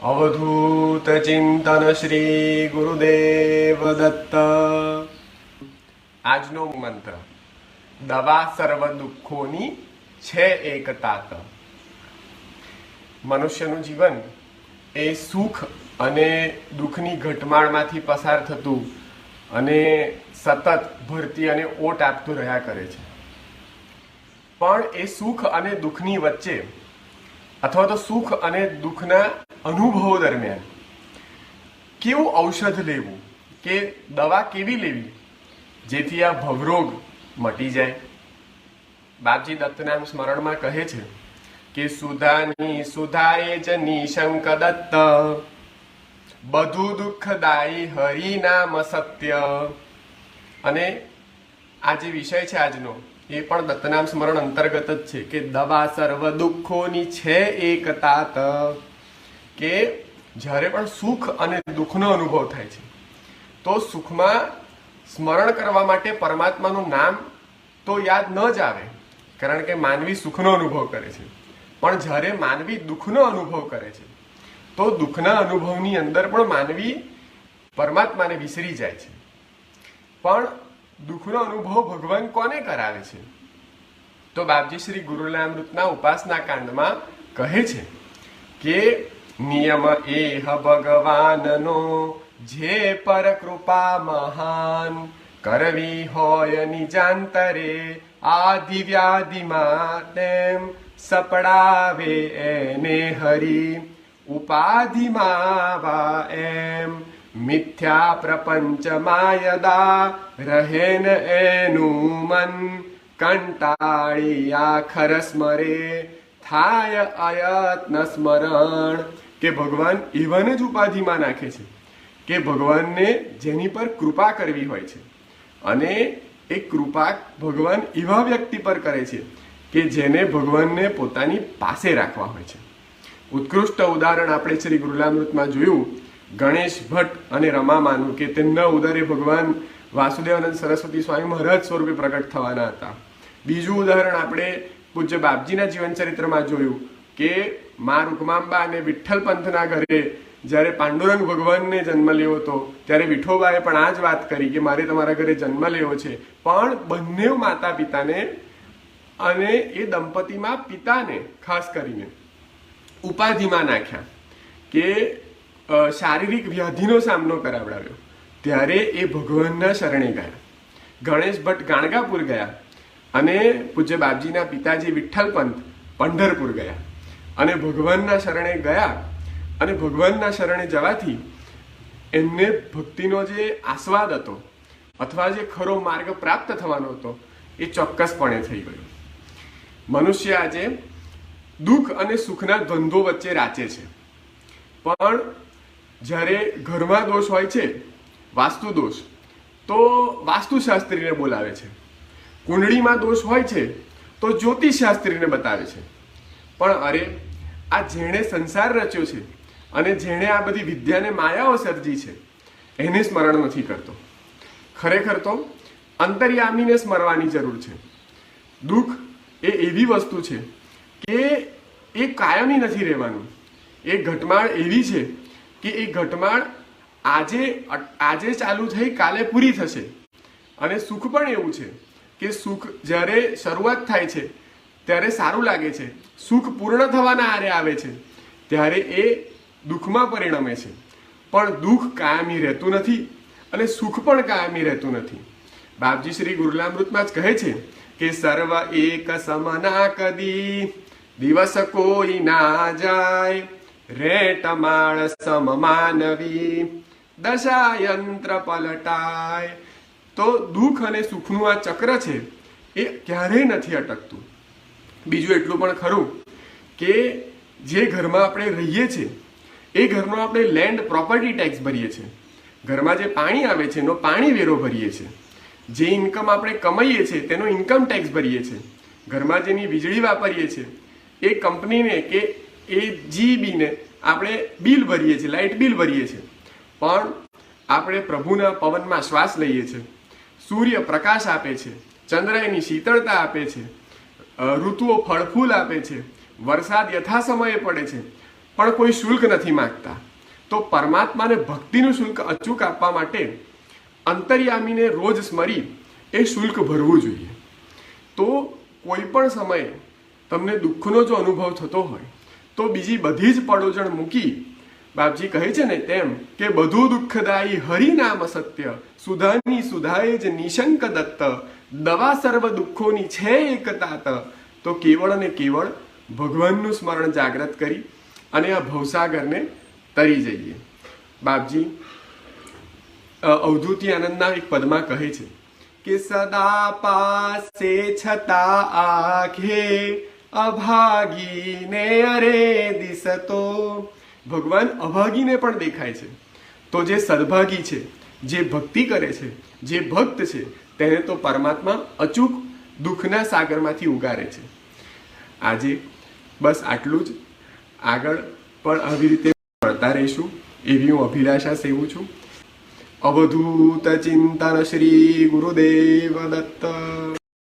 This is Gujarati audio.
અવધૂત ચિંતન શ્રી ગુરુદેવ દત્ત આજનો મંત્ર દવા સર્વ દુઃખોની છે એક તાત મનુષ્યનું જીવન એ સુખ અને દુઃખની ઘટમાળમાંથી પસાર થતું અને સતત ભરતી અને ઓટ આપતું રહ્યા કરે છે પણ એ સુખ અને દુઃખની વચ્ચે અથવા તો સુખ અને દુઃખના અનુભવો દરમિયાન કેવું ઔષધ લેવું કે દવા કેવી લેવી જેથી આ ભવરોગ મટી જાય? બાપજી દત્તનામ સ્મરણમાં કહે છે કે સુધાની સુધાએ જ નિશંક દત્ત, બધું દુઃખદાયી હરિનામ સત્ય. અને આ જે વિષય છે આજનો, એ પણ દત્તનામ સ્મરણ અંતર્ગત જ છે કે દવા સર્વ દુઃખોની છે એક તાત કે જ્યારે પણ સુખ અને દુઃખનો અનુભવ થાય છે, તો સુખમાં સ્મરણ કરવા માટે પરમાત્માનું નામ તો યાદ ન જ આવે, કારણ કે માનવી સુખનો અનુભવ કરે છે. પણ જ્યારે માનવી દુઃખનો અનુભવ કરે છે, તો દુઃખના અનુભવની અંદર પણ માનવી પરમાત્માને વિસરી જાય છે. પણ દુઃખનો અનુભવ ભગવાન કોને કરાવે છે? તો બાપજી શ્રી ગુરુલામૃતના ઉપાસના કાંડમાં કહે છે કે નિયમ એહ ભગવાનનો જે પર કૃપા મહાન કરવી હોય નિજાંતરે આ દિવ્યાદિમાં તેમ સપડાવે એને હરી ઉપાધિમાં એમ મિથ્યા પ્રપંચ માયદા રહેન એનું મન કંટાળી આખર સ્મરે થાય અયત્ન સ્મરણ કે ભગવાન એવાને જ ઉપાધિમાં નાખે છે, કે ભગવાનને જેની પર કૃપા કરવી હોય છે. અને એ કૃપા ભગવાન એવા વ્યક્તિ પર કરે છે, કે જેને ભગવાનને પોતાની પાસે રાખવા હોય છે. ઉત્કૃષ્ટ ઉદાહરણ આપણે શ્રી ગુરુલામૃતમાં જોયું. ગણેશ ભટ્ટ અને રમામાનું કે તેમના ઉદરે ભગવાન વાસુદેવાનંદ સરસ્વતી સ્વામી મહારાજ સ્વરૂપે પ્રગટ થવાના હતા. બીજું ઉદાહરણ આપણે પૂજ્ય બાપજીના જીવન ચરિત્રમાં જોયું, કે મા રૂકમાંબા અને વિઠ્ઠલ પંથના ઘરે જ્યારે પાંડુરંગ ભગવાનને જન્મ લેવો હતો, ત્યારે વિઠોબાએ પણ આ જ વાત કરી કે મારે તમારા ઘરે જન્મ લેવો છે. પણ બંને માતા પિતાને અને એ દંપતીમાં પિતાને ખાસ કરીને ઉપાધિમાં નાખ્યા કે શારીરિક વ્યાધિનો સામનો કરાવડાવ્યો. ત્યારે એ ભગવાનના શરણે ગયા. ગણેશ ભટ્ટ ગાણગાપુર ગયા અને પૂજ્ય બાપજીના પિતાજી વિઠ્ઠલ પંત પંઢરપુર ગયા. અને ભગવાનના શરણે ગયા અને ભગવાનના શરણે જવાથી એમને ભક્તિનો જે આસ્વાદ હતો અથવા જે ખરો માર્ગ પ્રાપ્ત થવાનો હતો, એ ચોક્કસપણે થઈ ગયો. મનુષ્ય આજે દુઃખ અને સુખના દ્વંદ્વો વચ્ચે રાચે છે. પણ જ્યારે ઘરમાં દોષ હોય છે, વાસ્તુ દોષ, તો વાસ્તુશાસ્ત્રીને બોલાવે છે. કુંડળીમાં દોષ હોય છે, તો જ્યોતિષશાસ્ત્રીને બતાવે છે. પણ અરે, આ જેણે સંસાર રચ્યો છે અને જેણે આ બધી વિદ્યાને માયાઓ સર્જી છે, એને સ્મરણ નથી કરતો. ખરેખર તો અંતર્યામીને સ્મરવાની જરૂર છે. દુઃખ એ એવી વસ્તુ છે કે એ કાયમી નથી રહેવાનું. એ ઘટમાળ એવી છે કે એ ઘટમાળ આજે આજે ચાલુ થઈ, કાલે પૂરી થશે. અને સુખ પણ એવું છે કે સુખ જ્યારે શરૂઆત થાય છે ત્યારે સારું લાગે છે. સુખ પૂર્ણ થવાના આરે આવે છે. ત્યારે એ દુઃખમાં પરિણમે છે. પણ દુઃખ કાયમી રહેતું નથી અને સુખ પણ કાયમી રહેતું નથી. બાપજી શ્રી ગુરુલામૃતમાં જ કહે છે કે, સર્વ એક સમના કદી દિવસ કોઈ ના જાય. રેટ માળ સમ માનવી દશાયંત્ર પલટાય. તો દુઃખ અને સુખનું આ ચક્ર છે એ ક્યારેય નથી અટકતું. બીજું એટલું પણ ખરું કે જે ઘરમાં આપણે રહીએ છીએ, એ ઘરનો આપણે લેન્ડ પ્રોપર્ટી ટેક્સ ભરીએ છીએ. ઘરમાં જે પાણી આવે છે, એનો પાણી વેરો ભરીએ છીએ. જે ઇન્કમ આપણે કમાઈએ છીએ, તેનો ઇન્કમ ટેક્સ ભરીએ છીએ. ઘરમાં જેની વીજળી વાપરીએ છીએ, એ કંપનીને કે એ જીબીને આપણે બિલ ભરીએ છીએ, લાઇટ બિલ ભરીએ છીએ. પણ આપણે પ્રભુના પવનમાં શ્વાસ લઈએ છીએ. સૂર્ય પ્રકાશ આપે છે, ચંદ્ર એની શીતળતા આપે છે. ઋતુઓ ફળફૂલ આપે છે. વરસાદ યથા સમયે પડે છે. પણ કોઈ શુલ્ક નથી માગતા. તો પરમાત્માને ભક્તિનું શુલ્ક અચૂક આપવા માટે અંતર્યામીને રોજ સ્મરી એ શુલ્ક ભરવું જોઈએ. તો કોઈ પણ સમયે તમને દુઃખનો જો અનુભવ થતો હોય, તો બીજી બધી જ પડોજણ મૂકી બાપજી કહે છે ને તેમ કે બધું દુઃખદાયી હરિનામ સત્ય સુધાની સુધાએ જ નિશંક દત્ત દવા સર્વ દુઃખોની છે એકતાત તો. કેવળ અને કેવળ ભગવાનનું સ્મરણ જાગ્રત કરી અને આ ભવસાગરને તરી જઈએ. બાપજી અવધૂતિ આનંદના એક પદમાં કહે છે કે સદા પાસે છતાં આખે અભાગીને અરે દિશતો ભગવાન અભાગીને પણ દેખાય છે. તો જે સદભાગી છે, જે ભક્તિ કરે છે, જે ભક્ત છે તેને તો પરમાત્મા અચૂક દુઃખના સાગરમાંથી ઉગારે છે. આજે બસ આટલું જ. આગળ પણ આવી રીતે મળતા રહીશું. એવી હું અભિલાષા સેવું છું. અવધૂત ચિંતન શ્રી ગુરુદેવ દત્ત.